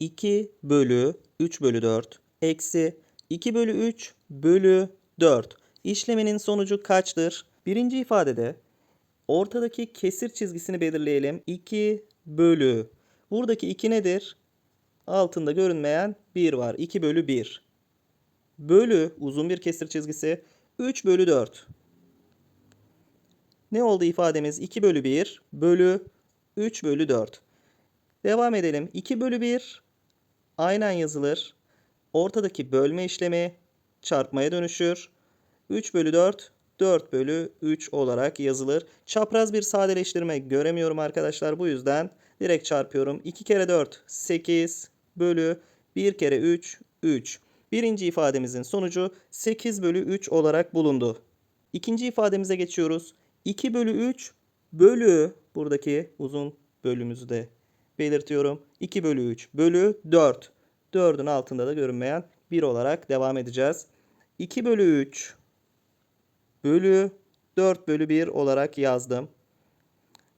2 bölü 3 bölü 4 eksi 2 bölü 3 bölü 4. İşleminin sonucu kaçtır? Birinci ifadede ortadaki kesir çizgisini belirleyelim. 2 bölü. Buradaki 2 nedir? Altında görünmeyen 1 var. 2 bölü 1. Bölü uzun bir kesir çizgisi 3 bölü 4. Ne oldu ifademiz? 2 bölü 1 bölü 3 bölü 4. Devam edelim. 2 bölü 1 aynen yazılır. Ortadaki bölme işlemi çarpmaya dönüşür. 3 bölü 4 4 bölü 3 olarak yazılır. Çapraz bir sadeleştirme göremiyorum arkadaşlar. Bu yüzden direkt çarpıyorum. 2 kere 4 8 bölü 1 kere 3 3. Birinci ifademizin sonucu 8 bölü 3 olarak bulundu. İkinci ifademize geçiyoruz. 2 bölü 3 bölü buradaki uzun bölümümüzü de belirtiyorum. 2 bölü 3 bölü 4. 4'ün altında da görünmeyen 1 olarak devam edeceğiz. 2 bölü 3 bölü 4 bölü 1 olarak yazdım.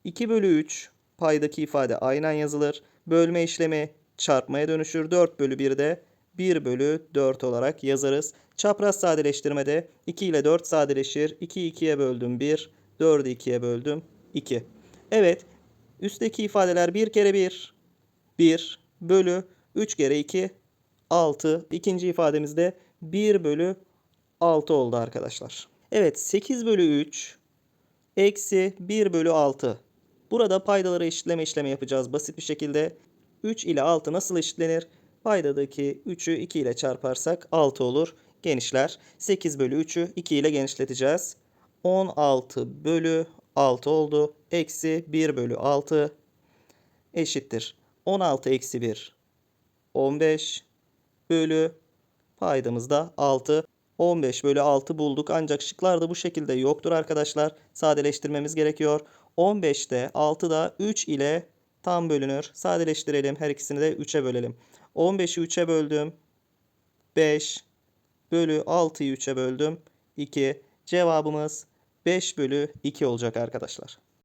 2 bölü 3 paydaki ifade aynen yazılır. Bölme işlemi çarpmaya dönüşür. 4 bölü 1 de 1 bölü 4 olarak yazarız. Çapraz sadeleştirmede 2 ile 4 sadeleşir. 2'yi 2'ye böldüm 1. 4'ü 2'ye böldüm 2. Evet. Üstteki ifadeler 1 kere 1 1 bölü 3 kere 2 6. İkinci ifademizde 1 bölü 6 oldu arkadaşlar. Evet 8 bölü 3 eksi 1 bölü 6. Burada paydaları eşitleme işlemi yapacağız basit bir şekilde. 3 ile 6 nasıl eşitlenir? Paydadaki 3'ü 2 ile çarparsak 6 olur. Genişler. 8 bölü 3'ü 2 ile genişleteceğiz. 16 bölü 6 oldu. Eksi 1 bölü 6 eşittir. 16 eksi 1 15 bölü paydamızda 6. 15 bölü 6 bulduk ancak şıklarda bu şekilde yoktur arkadaşlar. Sadeleştirmemiz gerekiyor. 15'te 6 da 3 ile tam bölünür. Sadeleştirelim her ikisini de 3'e bölelim. 15'i 3'e böldüm. 5 bölü 6'yı 3'e böldüm. 2. Cevabımız 5 bölü 2 olacak arkadaşlar.